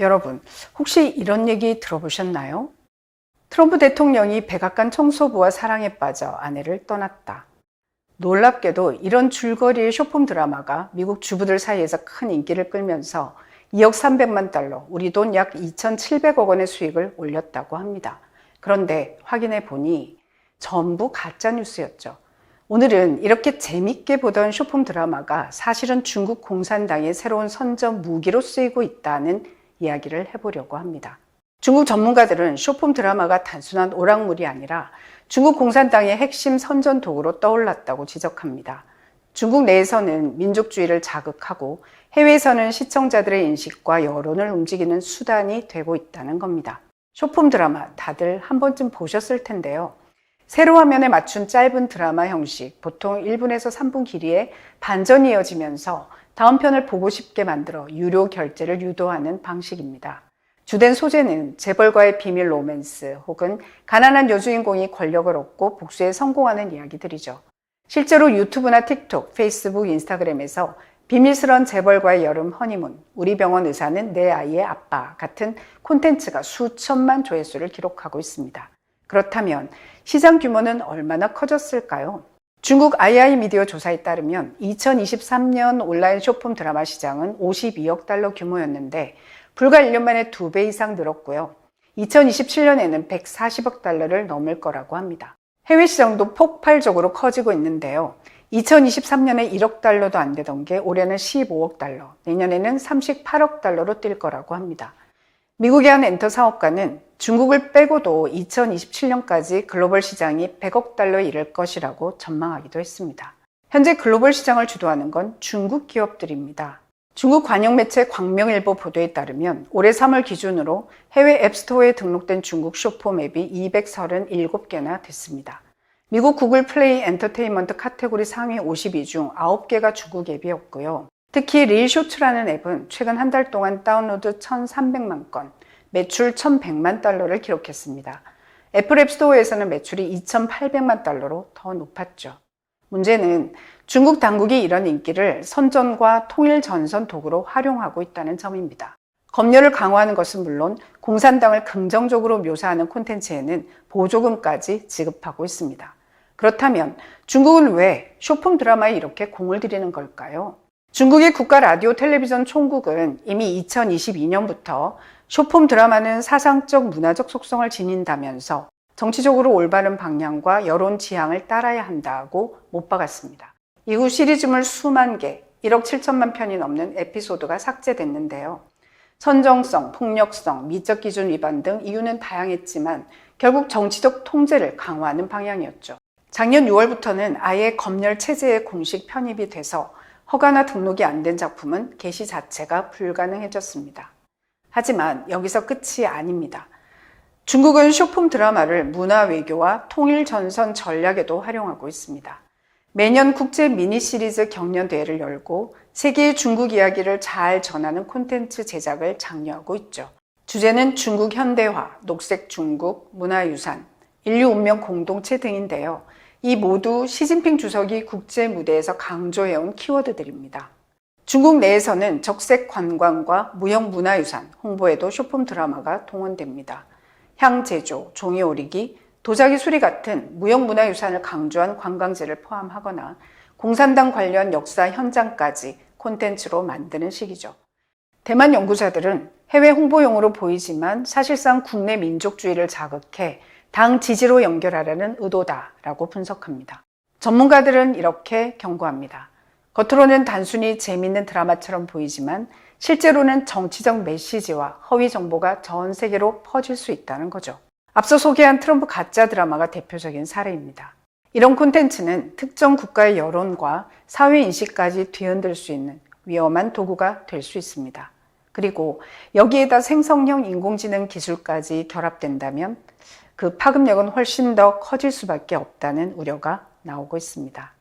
여러분, 혹시 이런 얘기 들어보셨나요? 트럼프 대통령이 백악관 청소부와 사랑에 빠져 아내를 떠났다. 놀랍게도 이런 줄거리의 쇼폼 드라마가 미국 주부들 사이에서 큰 인기를 끌면서 2억 300만 달러, 우리 돈 약 2,700억 원의 수익을 올렸다고 합니다. 그런데 확인해 보니 전부 가짜 뉴스였죠. 오늘은 이렇게 재밌게 보던 쇼폼 드라마가 사실은 중국 공산당의 새로운 선전 무기로 쓰이고 있다는 이야기를 해보려고 합니다. 중국 전문가들은 쇼폼 드라마가 단순한 오락물이 아니라 중국 공산당의 핵심 선전 도구로 떠올랐다고 지적합니다. 중국 내에서는 민족주의를 자극하고 해외에서는 시청자들의 인식과 여론을 움직이는 수단이 되고 있다는 겁니다. 쇼폼 드라마 다들 한 번쯤 보셨을 텐데요. 세로 화면에 맞춘 짧은 드라마 형식, 보통 1분에서 3분 길이의 반전이 이어지면서 다음 편을 보고 싶게 만들어 유료 결제를 유도하는 방식입니다. 주된 소재는 재벌과의 비밀 로맨스 혹은 가난한 여주인공이 권력을 얻고 복수에 성공하는 이야기들이죠. 실제로 유튜브나 틱톡, 페이스북, 인스타그램에서 비밀스런 재벌과의 여름 허니문, 우리 병원 의사는 내 아이의 아빠 같은 콘텐츠가 수천만 조회수를 기록하고 있습니다. 그렇다면 시장 규모는 얼마나 커졌을까요? 중국 II 미디어 조사에 따르면 2023년 온라인 쇼폼 드라마 시장은 52억 달러 규모였는데 불과 1년 만에 2배 이상 늘었고요. 2027년에는 140억 달러를 넘을 거라고 합니다. 해외 시장도 폭발적으로 커지고 있는데요. 2023년에 1억 달러도 안 되던 게 올해는 15억 달러, 내년에는 38억 달러로 뛸 거라고 합니다. 미국의 한 엔터 사업가는 중국을 빼고도 2027년까지 글로벌 시장이 100억 달러에 이를 것이라고 전망하기도 했습니다. 현재 글로벌 시장을 주도하는 건 중국 기업들입니다. 중국 관영 매체 광명일보 보도에 따르면 올해 3월 기준으로 해외 앱스토어에 등록된 중국 쇼폼 앱이 237개나 됐습니다. 미국 구글 플레이 엔터테인먼트 카테고리 상위 52 중 9개가 중국 앱이었고요. 특히 릴쇼츠라는 앱은 최근 한 달 동안 다운로드 1,300만 건, 매출 1,100만 달러를 기록했습니다. 애플 앱스토어에서는 매출이 2,800만 달러로 더 높았죠. 문제는 중국 당국이 이런 인기를 선전과 통일 전선 도구로 활용하고 있다는 점입니다. 검열을 강화하는 것은 물론 공산당을 긍정적으로 묘사하는 콘텐츠에는 보조금까지 지급하고 있습니다. 그렇다면 중국은 왜 쇼폼 드라마에 이렇게 공을 들이는 걸까요? 중국의 국가 라디오 텔레비전 총국은 이미 2022년부터 쇼폼 드라마는 사상적 문화적 속성을 지닌다면서 정치적으로 올바른 방향과 여론 지향을 따라야 한다고 못 박았습니다. 이후 시리즈물 수만 개, 1억 7천만 편이 넘는 에피소드가 삭제됐는데요. 선정성, 폭력성, 미적 기준 위반 등 이유는 다양했지만 결국 정치적 통제를 강화하는 방향이었죠. 작년 6월부터는 아예 검열 체제에 공식 편입이 돼서 허가나 등록이 안 된 작품은 게시 자체가 불가능해졌습니다. 하지만 여기서 끝이 아닙니다. 중국은 쇼폼 드라마를 문화 외교와 통일 전선 전략에도 활용하고 있습니다. 매년 국제 미니 시리즈 경연 대회를 열고 세계의 중국 이야기를 잘 전하는 콘텐츠 제작을 장려하고 있죠. 주제는 중국 현대화, 녹색 중국, 문화유산, 인류 운명 공동체 등인데요. 이 모두 시진핑 주석이 국제 무대에서 강조해온 키워드들입니다. 중국 내에서는 적색 관광과 무형 문화유산 홍보에도 쇼폼 드라마가 동원됩니다. 향 제조, 종이 오리기, 도자기 수리 같은 무형 문화유산을 강조한 관광지를 포함하거나 공산당 관련 역사 현장까지 콘텐츠로 만드는 시기죠. 대만 연구자들은 해외 홍보용으로 보이지만 사실상 국내 민족주의를 자극해 당 지지로 연결하려는 의도다라고 분석합니다. 전문가들은 이렇게 경고합니다. 겉으로는 단순히 재밌는 드라마처럼 보이지만 실제로는 정치적 메시지와 허위 정보가 전 세계로 퍼질 수 있다는 거죠. 앞서 소개한 트럼프 가짜 드라마가 대표적인 사례입니다. 이런 콘텐츠는 특정 국가의 여론과 사회 인식까지 뒤흔들 수 있는 위험한 도구가 될 수 있습니다. 그리고 여기에다 생성형 인공지능 기술까지 결합된다면 그 파급력은 훨씬 더 커질 수밖에 없다는 우려가 나오고 있습니다.